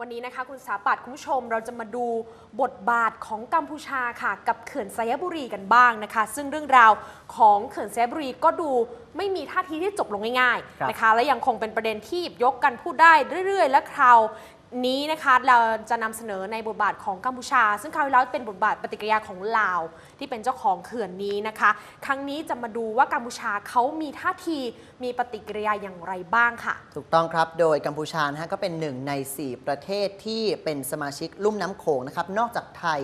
วันนี้นะคะคุณสาปัดคุณผู้ชมเราจะมาดูบทบาทของกัมพูชาค่ะ กับเขื่อนไซยบุรีกันบ้างนะคะ ซึ่งเรื่องราวของเขื่อนไซยบุรีก็ดูไม่มีท่าทีที่จบลงง่ายๆนะคะและยังคงเป็นประเด็นที่หยิบยกกันพูดได้เรื่อย ๆ และคราว นี้นะคะเราจะนำเสนอในบทบาทของกัมพูชา ซึ่งคราวที่แล้วเป็นบทบาทปฏิกิริยาของลาว ที่เป็นเจ้าของเขื่อนนี้นะคะ ครั้งนี้จะมาดูว่ากัมพูชาเขามีท่าทีมีปฏิกิริยาอย่างไรบ้างค่ะ ถูกต้องครับโดยกัมพูชานะฮะก็เป็นหนึ่งใน 4 ประเทศที่เป็นสมาชิกลุ่มน้ำโขงนะครับนอกจากไทย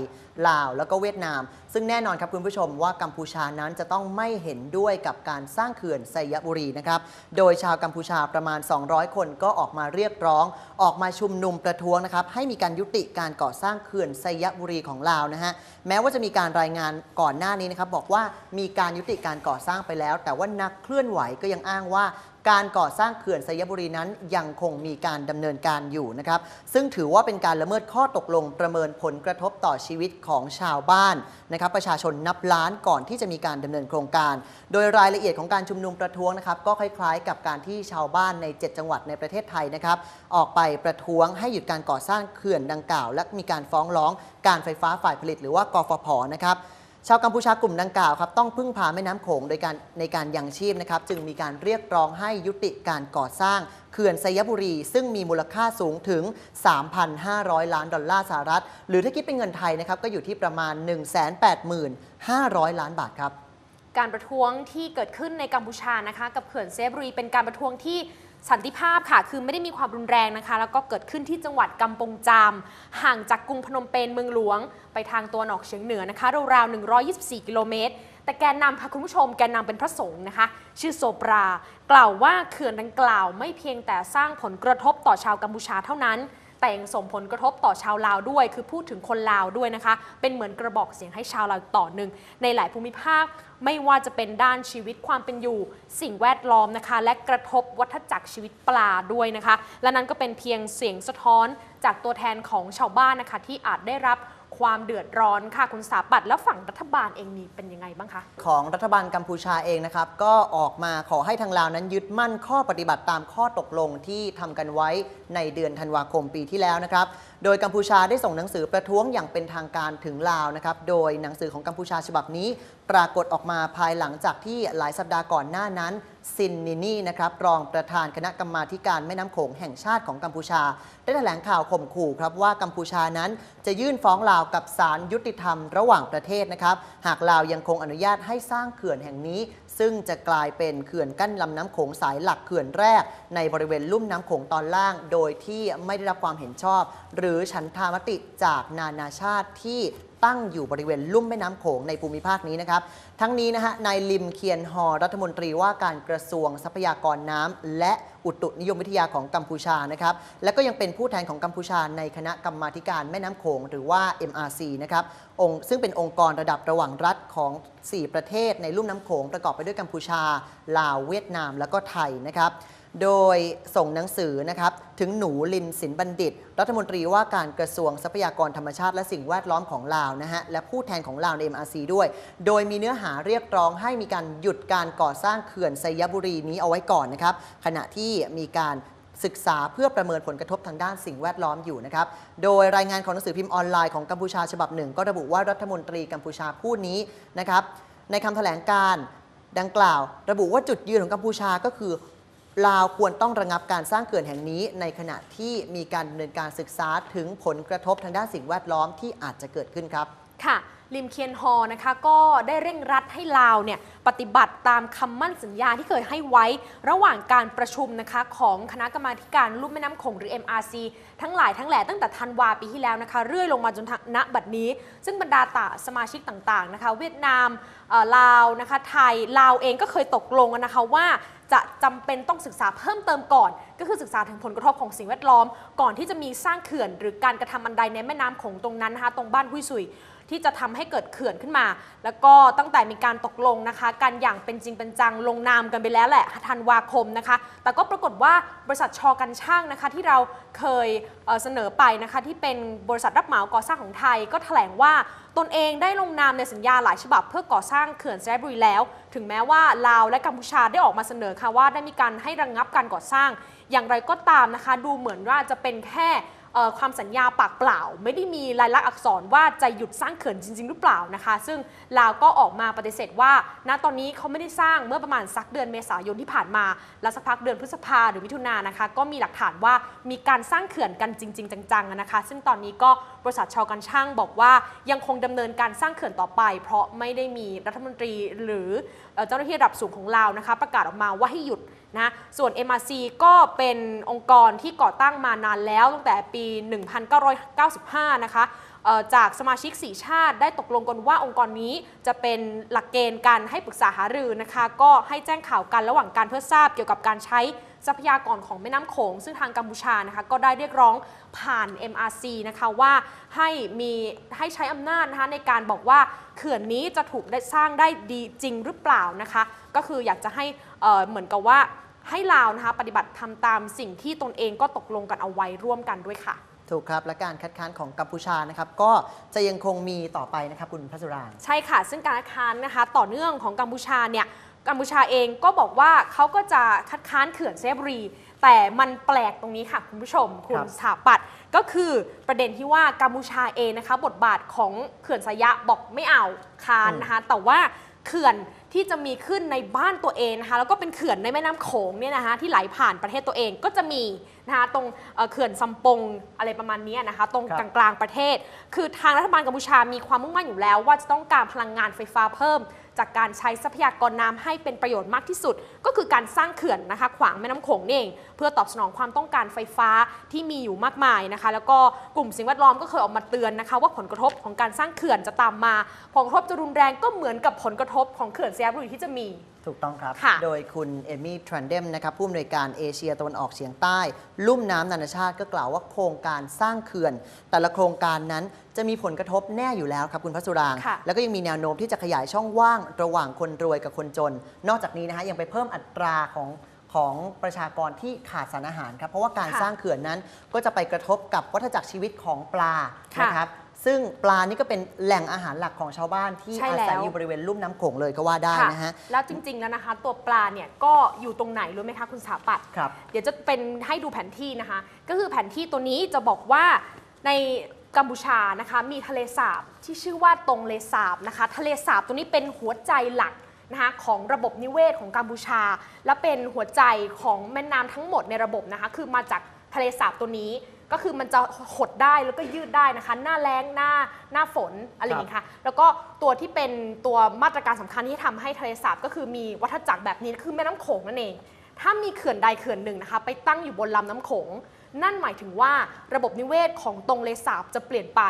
ลาว แล้วก็เวียดนาม ซึ่งแน่นอนครับคุณผู้ชมว่ากัมพูชานั้นจะต้องไม่เห็นด้วยกับการสร้างเขื่อนไซยบุรีนะครับโดยชาวกัมพูชาประมาณ 200 คนก็ออกมาเรียกร้อง ออกมาชุมนุมประท้วงนะครับให้มีการยุติการก่อสร้างเขื่อนไซยบุรีของลาวนะฮะแม้ว่าจะมีการรายงานก่อนหน้านี้นะครับบอกว่ามีการยุติการก่อสร้างไปแล้ว แต่ว่านักเคลื่อนไหวก็ยังอ้างว่า การก่อสร้างเขื่อนไซยบุรีนั้นยังคงมีการดำเนินการอยู่นะครับ ซึ่งถือว่าเป็นการละเมิดข้อตกลงประเมินผลกระทบต่อชีวิตของชาวบ้านนะครับประชาชนนับล้านก่อนที่จะมีการดำเนินโครงการ โดยรายละเอียดของการชุมนุมประท้วงนะครับก็คล้ายๆ กับการที่ชาวบ้านใน 7 จังหวัดในประเทศไทยนะครับออกไปประท้วงให้หยุดการก่อสร้างเขื่อนดังกล่าว และมีการฟ้องร้องการไฟฟ้าฝ่ายผลิต หรือว่ากฟผนะครับ ชาวกัมพูชากลุ่มดังกล่าวครับต้องพึ่งพาแม่น้ำโขงโดยการในการยังชีพนะครับ จึงมีการเรียกร้องให้ยุติการก่อสร้างเขื่อนไซยบุรี ซึ่งมีมูลค่าสูงถึง 3,500 ล้านดอลลาร์สหรัฐ หรือถ้าคิดเป็นเงินไทยนะครับก็อยู่ที่ประมาณ 185,000ล้านบาทครับ การประท้วงที่เกิดขึ้นในกัมพูชานะคะ กับเขื่อนเซฟรีเป็นการประท้วงที่สันติภาพค่ะ คือไม่ได้มีความรุนแรงนะคะ แล้วก็เกิดขึ้นที่จังหวัดกำปงจาม ห่างจากกรุงพนมเปญเมืองหลวง ไปทางตัวนอกเฉียงเหนือนะคะราวๆ124 กิโลเมตร แต่แกนนำค่ะคุณผู้ชม แกนนำเป็นพระสงฆ์นะคะ ชื่อโซปรา กล่าวว่าเขื่อนดังกล่าวไม่เพียงแต่สร้างผลกระทบต่อชาวกัมพูชาเท่านั้น แต่ยังส่งผลกระทบต่อชาวลาวด้วย คือพูดถึงคนลาวด้วยนะคะ เป็นเหมือนกระบอกเสียงให้ชาวลาวต่อหนึ่งในหลายภูมิภาคไม่ว่าจะเป็นด้านชีวิตความเป็นอยู่ สิ่งแวดล้อมนะคะ และกระทบวัฏจักรชีวิตปลาด้วยนะคะ และนั้นก็เป็นเพียงเสียงสะท้อนจากตัวแทนของชาวบ้านนะคะที่อาจได้รับ ความเดือดร้อนค่ะคุณสาปัดแล้วฝั่งรัฐบาลเองมีเป็นยังไงบ้างคะ ของรัฐบาลกัมพูชาเองนะครับ ก็ออกมาขอให้ทางลาวนั้นยึดมั่นข้อปฏิบัติตามข้อตกลงที่ทำกันไว้ในเดือนธันวาคมปีที่แล้วนะครับ โดยกัมพูชาได้ส่งหนังสือประท้วงอย่างเป็นทางการถึงลาวนะครับ โดยหนังสือของกัมพูชาฉบับนี้ ปรากฏออกมาภายหลังจากที่หลายสัปดาห์ก่อนหน้านั้นซินนินี่นะครับรองประธานคณะกรรมาการแม่น้ำโขงแห่งชาติของกัมพูชา ได้แถลงข่าวข่มขู่ครับว่ากัมพูชานั้นจะยื่นฟ้องลาวกับศาลยุติธรรมระหว่างประเทศนะครับ หากลาวยังคงอนุญาตให้สร้างเขื่อนแห่งนี้ ซึ่งจะกลายเป็นเขื่อนกั้นลำน้ำโขงสายหลักเขื่อนแรก ในบริเวณลุ่มน้ำโขงตอนล่าง โดยที่ไม่ได้รับความเห็นชอบ หรือฉันทามติจากนานาชาติที่ ตั้งอยู่บริเวณลุ่มแม่น้ำโขงในภูมิภาคนี้นะครับ ทั้งนี้นะฮะนายลิมเคียนฮอรัฐมนตรีว่าการกระทรวงทรัพยากรน้ำและอุตุนิยมวิทยาของกัมพูชานะครับ และก็ยังเป็นผู้แทนของกัมพูชาในคณะกรรมาธิการแม่น้ำโขงหรือว่า MRC นะครับองซึ่งเป็นองค์กรระดับระหว่างรัฐของ 4 ประเทศในลุ่มน้ำโขงประกอบไปด้วยกัมพูชา ลาวเวียดนาม แล้วก็ไทยนะครับ โดยส่งหนังสือนะครับถึงหนูลินสินบัณฑิต รัฐมนตรีว่าการกระทรวงทรัพยากรธรรมชาติและสิ่งแวดล้อมของลาวนะฮะและผู้แทนของลาวใน MRC ด้วย โดยมีเนื้อหาเรียกร้องให้มีการหยุดการก่อสร้างเขื่อนไซยบุรีนี้เอาไว้ก่อนนะครับขณะที่มีการศึกษาเพื่อประเมินผลกระทบทางด้านสิ่งแวดล้อมอยู่นะครับ โดยรายงานของหนังสือพิมพ์ออนไลน์ของกัมพูชาฉบับหนึ่ง ก็ระบุว่ารัฐมนตรีกัมพูชาผู้นี้นะครับ ในคำแถลงการ์ดังกล่าว ระบุว่าจุดยืนของกัมพูชาก็คือ ลาวควรต้องระงับการสร้างเขื่อนแห่งนี้ ในขณะที่มีการดำเนินการศึกษาถึงผลกระทบทางด้านสิ่งแวดล้อมที่อาจจะเกิดขึ้นครับ ค่ะลิมเคียนฮอนะคะก็ได้เร่งรัดให้ลาวเนี่ยปฏิบัติตามคำมั่นสัญญาที่เคยให้ไว้ ระหว่างการประชุมนะคะของคณะกรรมาการลุ่มแม่น้ำโขงหรือ MRC ทั้งหลายทั้งแหล่ตั้งแต่ธันวาปีที่แล้วนะคะเรื่อยลงมาจนถึงณบัดนี้ ซึ่งบรรดาตาสมาชิกต่างๆนะคะเวียดนามลาวนะคะไทยลาวเองก็เคยตกลงกันนะคะว่าจะจำเป็นต้องศึกษาเพิ่มเติมก่อน ก็คือศึกษาถึงผลกระทบของสิ่งแวดล้อม ก่อนที่จะมีสร้างเขื่อน หรือการกระทำอันใดในแม่น้ำโขงตรงนั้นนะคะตรงบ้านหุยซุย ที่จะทำให้เกิดเขื่อนขึ้นมา แล้วก็ตั้งแต่มีการตกลงนะคะ กันอย่างเป็นจริงเป็นจังลงนามกันไปแล้วแหละธันวาคมนะคะ แต่ก็ปรากฏว่าบริษัทชอกันช่างนะคะ ที่เราเคยเสนอไปนะคะ ที่เป็นบริษัทรับเหมาก่อสร้างของไทย ก็แถลงว่าตนเองได้ลงนามในสัญญาหลายฉบับ เพื่อก่อสร้างเขื่อนแซบุรีแล้ว ถึงแม้ว่าลาวและกัมพูชาได้ออกมาเสนอค่ะว่าได้มีการให้ระงงับการก่อสร้าง อย่างไรก็ตามนะคะ ดูเหมือนว่าจะเป็นแค่ ความสัญญาปากเปล่า ไม่ได้มีลายลักษณ์อักษรว่าจะหยุดสร้างเขื่อนจริง ๆ หรือเปล่านะคะ ซึ่งลาวก็ออกมาปฏิเสธว่าณตอนนี้เขาไม่ได้สร้างเมื่อประมาณสักเดือนเมษายนที่ผ่านมา แล้วสักพักเดือนพฤษภาหรือมิถุนายนนะคะ ก็มีหลักฐานว่ามีการสร้างเขื่อนกันจริง ๆ จังๆนะคะ ซึ่งตอนนี้ก็บริษัทชาวกันช่างบอกว่ายังคงดำเนินการสร้างเขื่อนต่อไป เพราะไม่ได้มีรัฐมนตรีหรือเอ่อเจ้าหน้าที่ระดับสูงของลาวนะคะ ประกาศออกมาว่าให้หยุด นะส่วน MRC ก็เป็นองค์กรที่ก่อตั้งมานานแล้วตั้งแต่ปี 1995 นะคะเอ่อจากสมาชิก 4 ชาติได้ตกลงกันว่าองค์กรนี้จะเป็นหลักเกณฑ์การให้ปรึกษาหารือนะคะ ก็ให้แจ้งข่าวกันระหว่างการเพื่อทราบเกี่ยวกับการใช้ทรัพยากรของแม่น้ำโขง ซึ่งทางกัมพูชานะคะก็ได้เรียกร้องผ่าน MRC นะคะว่าให้มีให้ใช้อำนาจนะคะในการบอกว่าเขื่อนนี้จะถูกได้สร้างได้ดีจริงหรือเปล่านะคะ ก็คืออยากจะให้ เอ่อเหมือนกับว่าให้ลาวนะคะปฏิบัติทำตามสิ่งที่ตนเองก็ตกลงกันเอาไว้ร่วมกันด้วยค่ะ ถูกครับและการคัดค้านของกัมพูชานะครับก็จะยังคงมีต่อไปนะครับคุณพัชรางใช่ค่ะ ซึ่งการคัดค้านนะคะต่อเนื่องของกัมพูชาเนี่ยกัมพูชาเองก็บอกว่าเขาก็จะคัดค้านเขื่อนเซฟรี แต่มันแปลกตรงนี้ค่ะคุณผู้ชม คุณครับสถาปัตย์ก็คือประเด็นที่ว่ากัมพูชาเองนะคะ บทบาทของเขื่อนสายะบอกไม่เอาค้านนะคะแต่ว่าเขื่อน ที่จะมีขึ้นในบ้านตัวเองนะคะแล้วก็เป็นเขื่อนในแม่น้ำโขงเนี่ยนะคะที่ไหลผ่านประเทศตัวเองก็จะมีนะคะตรงเอ่อเขื่อนซัมปงอะไรประมาณเนี้ยนะคะตรงครับกลางกลางประเทศ คือทางรัฐบาลกัมพูชามีความมุ่งมั่นอยู่แล้ว ว่าจะต้องการพลังงานไฟฟ้าเพิ่ม จากการใช้ทรัพยากรน้ำให้เป็นประโยชน์มากที่สุด ก็คือการสร้างเขื่อนนะคะขวางแม่น้ำโขงนี่เอง เพื่อตอบสนองความต้องการไฟฟ้าที่มีอยู่มากมายนะคะ แล้วก็กลุ่มสิ่งแวดล้อมก็เคยออกมาเตือนนะคะว่าผลกระทบของการสร้างเขื่อนจะตามมาผลกระทบจะรุนแรงก็เหมือนกับผลกระทบของเขื่อนเซียบุรีที่จะมี ถูกต้องครับ ค่ะโดยคุณเอมี่ทรันเดมนะครับผู้อำนวยการเอเชียตะวันออกเฉียงใต้ ลุ่มน้ำนานาชาติก็กล่าวว่าโครงการสร้างเขื่อน แต่ละโครงการนั้นจะมีผลกระทบแน่อยู่แล้วครับคุณพัสุราง ค่ะ แล้วก็ยังมีแนวโน้มที่จะขยายช่องว่างระหว่างคนรวยกับคนจน นอกจากนี้นะฮะยังไปเพิ่มอัตราของของประชากรที่ขาดสารอาหารครับเพราะว่าการค่ะสร้างเขื่อนนั้นก็จะไปกระทบกับวัฏจักรชีวิตของปลาค่ะ นะครับ ซึ่งปลานี่ก็เป็นแหล่งอาหารหลักของชาวบ้านที่ใช่อาแล้ว ศัยอยู่บริเวณลุ่มน้ำโขงเลยก็ว่าได้นะฮะ แล้วจริงๆแล้วนะคะ ตัวปลาเนี่ยก็อยู่ตรงไหนรู้ไหมคะคุณสถาปัตย์ ครับ เดี๋ยวจะเป็นให้ดูแผนที่นะคะ ก็คือแผนที่ตัวนี้จะบอกว่าในกัมพูชานะคะมีทะเลสาบที่ชื่อว่าตรงเลสาบนะคะ ทะเลสาบตัวนี้เป็นหัวใจหลักนะคะของระบบนิเวศของกัมพูชา และเป็นหัวใจของแม่น้ำทั้งหมดในระบบนะคะ คือมาจากทะเลสาบตัวนี้ ก็คือมันจะหดได้แล้วก็ยืดได้นะคะ หน้าแล้งหน้าหน้าฝนอะไรอย่างนี้ค่ะ แล้วก็ตัวที่เป็นตัวมาตรการสำคัญที่ทำให้ทะเลสาบก็คือมีวัฏจักรแบบนี้คือแม่น้ำโขงนั่นเอง ถ้ามีเขื่อนใดเขื่อนหนึ่งนะคะ ไปตั้งอยู่บนลำน้ำโขง นั่นหมายถึงว่าระบบนิเวศของตรงเลสาบจะเปลี่ยนไป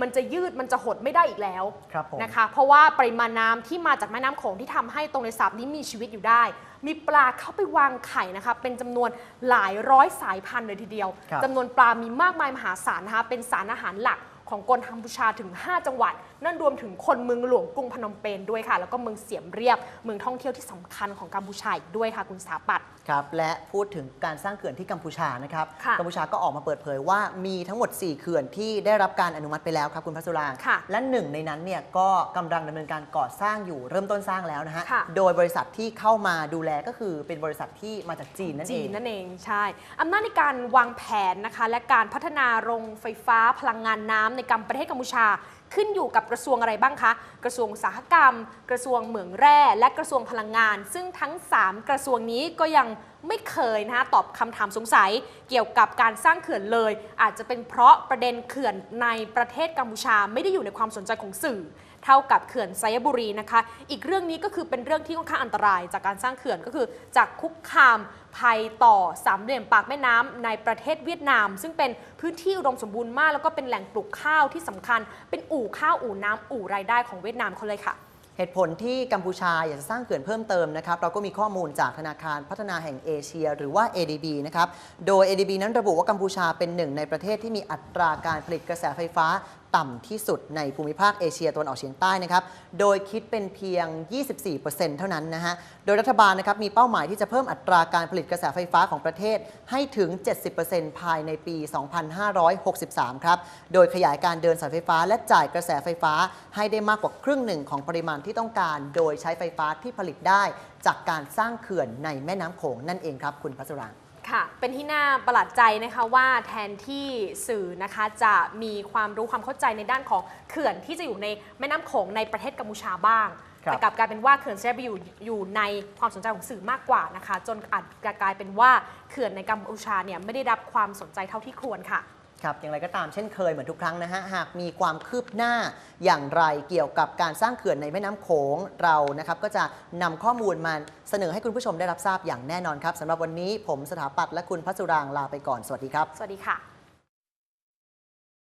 มันจะยืดมันจะหดไม่ได้อีกแล้วครับผมนะคะ เพราะว่าปริมาณน้ำที่มาจากแม่น้ำโขงที่ทำให้ตรงเลสาบนี้มีชีวิตอยู่ได้ มีปลาเข้าไปวางไข่นะคะเป็นจำนวนหลายร้อยสายพันธุ์เลยทีเดียวครับจำนวนปลามีมากมายมหาศาลนะคะเป็นสารอาหารหลักของกรกัมพูชาถึง 5 จังหวัด นั่นรวมถึงคนเมืองหลวงกรุงพนมเปญด้วยค่ะ แล้วก็เมืองเสียมเรียบ เมืองท่องเที่ยวที่สำคัญของกัมพูชาอีกด้วยค่ะ คุณสถาปัตย์ ครับและพูดถึงการสร้างเขื่อนที่กัมพูชานะครับค่ะกัมพูชาก็ออกมาเปิดเผยว่ามีทั้งหมด 4 เขื่อนที่ได้รับการอนุมัติไปแล้วครับคุณพัสุรางค่ะและหนึ่งในนั้นเนี่ยก็กำลังดำเนินการก่อสร้างอยู่เริ่มต้นสร้างแล้วนะฮะค่ะโดยบริษัทที่เข้ามาดูแลก็คือเป็นบริษัทที่มาจากจีนนั่นเอจีงนนั่นเองใช่อำนาจในการวางแผนนะคะและการพัฒนาโรงไฟฟ้าพลังงานน้ำในกัมประเทศกัมพูชา ขึ้นอยู่กับกระทรวงอะไรบ้างคะ กระทรวงอุตสาหกรรม กระทรวงเหมืองแร่ และกระทรวงพลังงาน ซึ่งทั้ง 3 กระทรวงนี้ก็ยังไม่เคยนะคะตอบคำถามสงสัย เกี่ยวกับการสร้างเขื่อนเลย อาจจะเป็นเพราะประเด็นเขื่อนในประเทศกัมพูชาไม่ได้อยู่ในความสนใจของสื่อ เท่ากับเขื่อนไซยบุรีนะคะ อีกเรื่องนี้ก็คือเป็นเรื่องที่ค่อนข้างอันตราย จากการสร้างเขื่อนก็คือจากคุกคาม ภัยต่อสามเหลี่ยมปากแม่น้ำในประเทศเวียดนาม ซึ่งเป็นพื้นที่อุดมสมบูรณ์มาก แล้วก็เป็นแหล่งปลูกข้าวที่สำคัญ เป็นอู่ข้าวอู่น้ำอู่รายได้ของเวียดนามเขาเลยค่ะเหตุผลที่กัมพูชาอยากจะสร้างเขื่อนเพิ่มเติมนะครับเราก็มีข้อมูลจากธนาคารพัฒนาแห่งเอเชีย หรือว่า ADB นะครับโดย ADB นั้นระบุว่ากัมพูชาเป็นหนึ่งในประเทศที่มีอัตราการผลิตกระแสไฟฟ้าต่ำที่สุดในภูมิภาคเอเชียตะวันออกเฉียงใต้นะครับ โดยคิดเป็นเพียง 24%เท่านั้นนะฮะ โดยรัฐบาลนะครับมีเป้าหมายที่จะเพิ่มอัตราการผลิตกระแสไฟฟ้าของประเทศให้ถึง 70%ภายในปี 2563 ครับ โดยขยายการเดินสายไฟฟ้าและจ่ายกระแสไฟฟ้าให้ได้มากกว่าครึ่งหนึ่งของปริมาณที่ต้องการ โดยใช้ไฟฟ้าที่ผลิตได้ จากการสร้างเขื่อนในแม่น้ำโขงนั่นเองครับ คุณพัชราง ค่ะ เป็นที่น่าประหลาดใจนะคะว่าแทนที่สื่อนะคะจะมีความรู้ความเข้าใจในด้านของเขื่อนที่จะอยู่ในแม่น้ำโขงในประเทศกัมพูชาบ้าง ครับ แต่กลับกลายเป็นว่าเขื่อนเซไปอยู่อยู่ในความสนใจของสื่อมากกว่านะคะ จนอาจจะกลายเป็นว่าเขื่อนในกัมพูชาเนี่ยไม่ได้รับความสนใจเท่าที่ควรค่ะ ครับอย่างไรก็ตามเช่นเคยเหมือนทุกครั้งนะฮะหากมีความคืบหน้าอย่างไรเกี่ยวกับการสร้างเขื่อนในแม่น้ำโขงเรานะครับก็จะนำข้อมูลมาเสนอให้คุณผู้ชมได้รับทราบอย่างแน่นอนครับสำหรับวันนี้ผมสถาปัตย์และคุณพัชรางลาไปก่อนสวัสดีครับ สวัสดีค่ะ